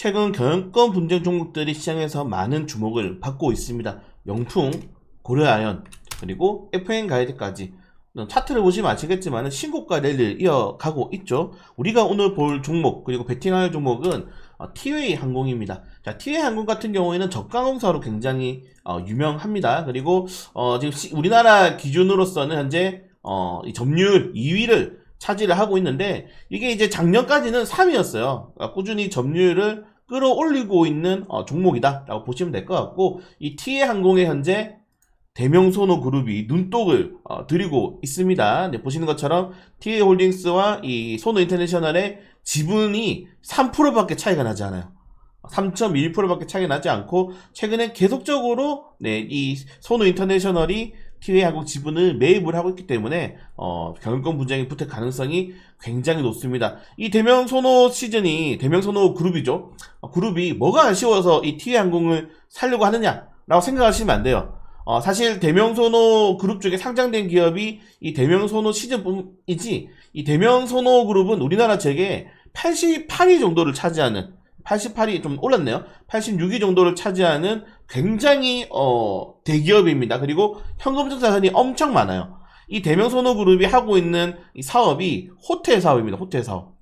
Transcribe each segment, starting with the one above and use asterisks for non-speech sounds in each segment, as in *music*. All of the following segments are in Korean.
최근 경영권 분쟁 종목들이 시장에서 많은 주목을 받고 있습니다. 영풍, 고려아연, 그리고 FN 가이드까지 차트를 보시면 아시겠지만 신고가 랠리를 이어가고 있죠. 우리가 오늘 볼 종목 그리고 베팅할 종목은 어, 티웨이 항공입니다. 자, 티웨이 항공 같은 경우에는 저가공사로 굉장히 어, 유명합니다. 그리고 어, 지금 시- 우리나라 기준으로서는 현재 어, 이 점유율 2위를 차지를 하고 있는데 이게 이제 작년까지는 3위였어요. 꾸준히 점유율을 끌어올리고 있는 어, 종목이다라고 보시면 될 것 같고 이 티웨이 항공의 현재 대명소노 그룹이 눈독을 어, 들이고 있습니다. 네, 보시는 것처럼 TA 홀딩스와 이 소노 인터내셔널의 지분이 3%밖에 차이가 나지 않아요. 3.1%밖에 차이가 나지 않고 최근에 계속적으로 네, 이 소노 인터내셔널이 한국 지분을 매입을 하고 있기 때문에 어, 경영권 분쟁이 붙을 가능성이 굉장히 높습니다. 이 대명소노 시즌이 대명소노 그룹이죠. 어, 그룹이 뭐가 아쉬워서 이 TA 항공을 살려고 하느냐라고 생각하시면 안 돼요. 어, 사실 대명소노 그룹 중에 상장된 기업이 이 대명소노 시즌뿐이지 이 대명소노 그룹은 우리나라 재계 88위 정도를 차지하는 88위 좀 올랐네요. 86위 정도를 차지하는 굉장히 어, 대기업입니다. 그리고 현금적 자산이 엄청 많아요. 이 대명소노 그룹이 하고 있는 이 사업이 호텔 사업입니다. 호텔 사업.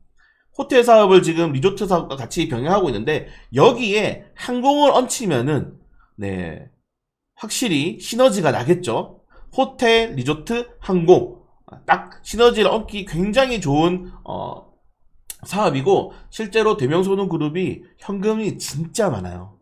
호텔 사업을 지금 리조트 사업과 같이 병행하고 있는데 여기에 항공을 얹히면은 네 확실히 시너지가 나겠죠. 호텔, 리조트, 항공 딱 시너지를 얻기 굉장히 좋은 어, 사업이고 실제로 대명소노 그룹이 현금이 진짜 많아요.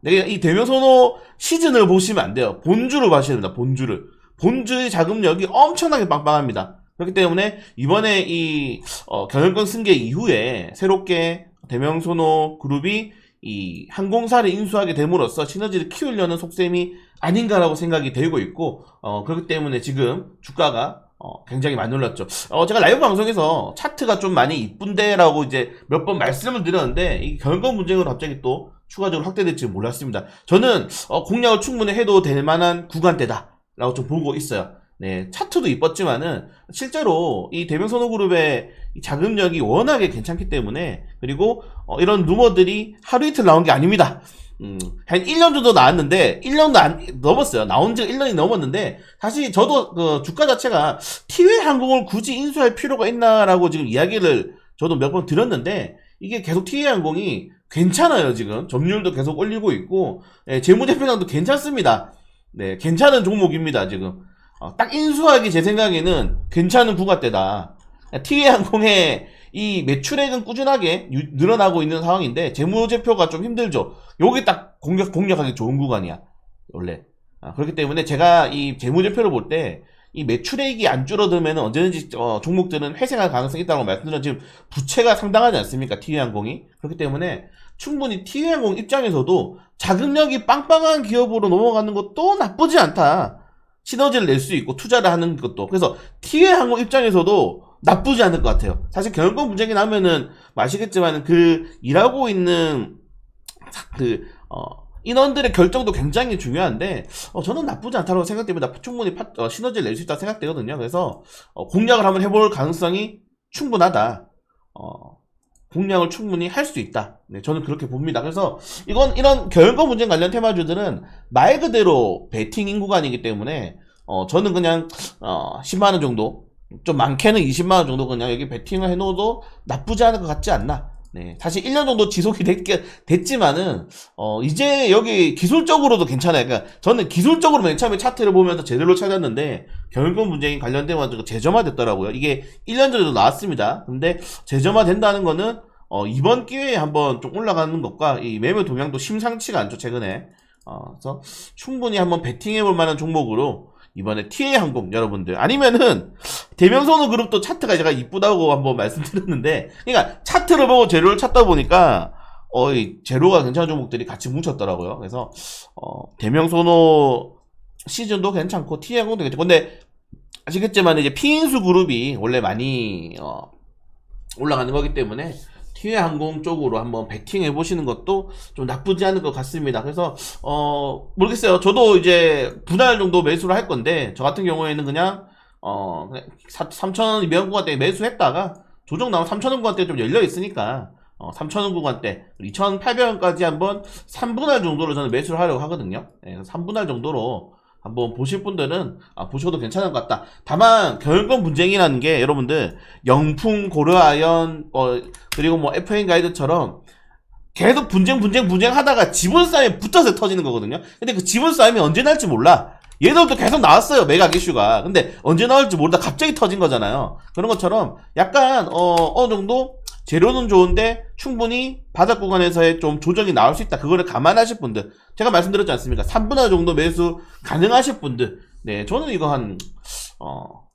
네, 이 대명소노 시즌을 보시면 안 돼요. 본주를 봐셔야 됩니다. 본주를. 본주의 자금력이 엄청나게 빵빵합니다. 그렇기 때문에 이번에 이 어, 경영권 승계 이후에 새롭게 대명소노 그룹이 이 항공사를 인수하게 됨으로써 시너지를 키우려는 속셈이 아닌가라고 생각이 되고 있고 어, 그렇기 때문에 지금 주가가 어, 굉장히 많이 올랐죠. 어, 제가 라이브 방송에서 차트가 좀 많이 이쁜데라고 이제 몇 번 말씀을 드렸는데 이 경영권 분쟁으로 갑자기 또 추가적으로 확대될지 몰랐습니다. 저는 어, 공략을 충분히 해도 될 만한 구간대다라고 좀 보고 있어요. 네, 차트도 이뻤지만은 실제로 이 대명 선호그룹의 이 자금력이 워낙에 괜찮기 때문에 그리고 어, 이런 루머들이 하루 이틀 나온 게 아닙니다. 음, 한 1년 정도 나왔는데 1년도 안 넘었어요. 나온 지가 1년이 넘었는데 사실 저도 그 주가 자체가 티웨이 항공을 굳이 인수할 필요가 있나라고 지금 이야기를 저도 몇 번 들었는데 이게 계속 티웨이 항공이 괜찮아요 지금 점유율도 계속 올리고 있고 예, 재무제표량도 괜찮습니다. 네, 괜찮은 종목입니다 지금. 어, 딱 인수하기 제 생각에는 괜찮은 부가대다. 티웨이 항공의 이 매출액은 꾸준하게 유- 늘어나고 있는 상황인데 재무제표가 좀 힘들죠. 여기 딱 공략 공략하기 좋은 구간이야 원래. 아, 그렇기 때문에 제가 이 재무제표를 볼 때 이 매출액이 안 줄어들면 언제든지 어, 종목들은 회생할 가능성이 있다고 말씀드린 지금 부채가 상당하지 않습니까 티웨이항공이 그렇기 때문에 충분히 티웨이항공 입장에서도 자금력이 빵빵한 기업으로 넘어가는 것도 나쁘지 않다. 시너지를 낼 수 있고 투자를 하는 것도 그래서 티웨이 항공 입장에서도 나쁘지 않을 것 같아요. 사실 경영권 분쟁이 나면은 아시겠지만 그 일하고 있는 그 어, 인원들의 결정도 굉장히 중요한데 어, 저는 나쁘지 않다고 생각됩니다. 충분히 파- 어, 시너지를 낼 수 있다 고 생각되거든요. 그래서 어, 공략을 한번 해볼 가능성이 충분하다. 어, 공략을 충분히 할 수 있다. 네, 저는 그렇게 봅니다. 그래서 이건 이런 경영권 분쟁 관련 테마주들은 말 그대로 베팅 인 구간이기 때문에 어, 저는 그냥 어, 10만 원 정도 좀 많게는 20만 원 정도 그냥 여기 베팅을 해놓어도 나쁘지 않을 것 같지 않나. 네, 사실 1년 정도 지속이 됐, 됐지만은 어, 이제 여기 기술적으로도 괜찮아요. 그러니까 저는 기술적으로 맨 처음에 차트를 보면서 제대로 찾았는데 경영권 분쟁이 관련된 가지고 재점화 됐더라고요. 이게 1년 전에도 나왔습니다. 근데 재점화 된다는 거는 어, 이번 기회에 한번 좀 올라가는 것과 이 매매 동향도 심상치가 않죠 최근에. 어, 그래서 충분히 한번 베팅해 볼 만한 종목으로 이번에 TA 항공 여러분들 아니면은 대명선호 그룹도 차트가 제가 이쁘다고 한번 말씀드렸는데 그러니까 차트를 보고 재료를 찾다 보니까 어 이 재료가 괜찮은 종목들이 같이 뭉쳤더라고요. 그래서 어, 대명선호 시즌도 괜찮고 항공도 괜찮고 근데 아시겠지만 이제 피인수 그룹이 원래 많이 어, 올라가는 거기 때문에 티웨이 항공 쪽으로 한번 베팅해 보시는 것도 좀 나쁘지 않을 것 같습니다. 그래서 어 모르겠어요. 저도 이제 분할 정도 매수를 할 건데 저 같은 경우에는 그냥 어 3,200원 구간대 매수했다가 조정 나온 3,000원 구간대 좀 열려 있으니까 어, 3,000원 구간대 2,800원까지 한번 3분할 정도로 저는 매수를 하려고 하거든요. 예, 3분할 정도로 한번 보실 분들은 아, 보셔도 괜찮을 것 같다. 다만 결국 분쟁이라는 게 여러분들 영풍 고려아연 어, 그리고 뭐 FN 가이드처럼 계속 분쟁 분쟁 분쟁 하다가 지분 싸움에 붙어서 터지는 거거든요. 근데 그 지분 싸움이 언제 날지 몰라. 얘들도 계속 나왔어요 매각 이슈가. 근데 언제 나올지 모르다 갑자기 터진 거잖아요. 그런 것처럼 약간 어 어느 정도 재료는 좋은데 충분히 바닥 구간에서의 좀 조정이 나올 수 있다. 그거를 감안하실 분들. 제가 말씀드렸지 않습니까? 3분할 정도 매수 가능하실 분들. 네, 저는 이거 한, 어,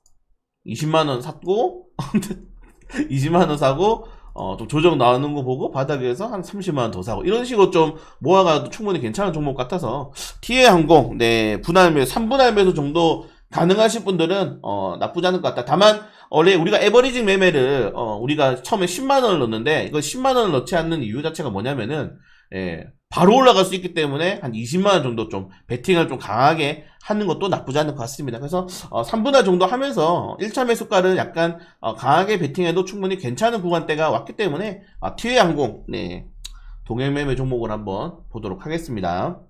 20만원 샀고, *laughs* 20만원 사고, 어, 좀 조정 나오는 거 보고 바닥에서 한 30만원 더 사고, 이런 식으로 좀 모아가도 충분히 괜찮은 종목 같아서, TA 항공, 네, 분할 매수, 3분할 매수 정도 가능하신 분들은, 어, 나쁘지 않을 것 같다. 다만, 원래 우리가 에버리징 매매를 어, 우리가 처음에 10만 원을 넣는데 이거 10만 원을 넣지 않는 이유 자체가 뭐냐면은 예, 바로 올라갈 수 있기 때문에 한 20만 원 정도 좀 베팅을 좀 강하게 하는 것도 나쁘지 않을 것 같습니다. 그래서 어, 3분할 정도 하면서 1차 매수가를 약간 어, 강하게 베팅해도 충분히 괜찮은 구간대가 왔기 때문에 아, 티웨이 항공 네, 동행 매매 종목을 한번 보도록 하겠습니다.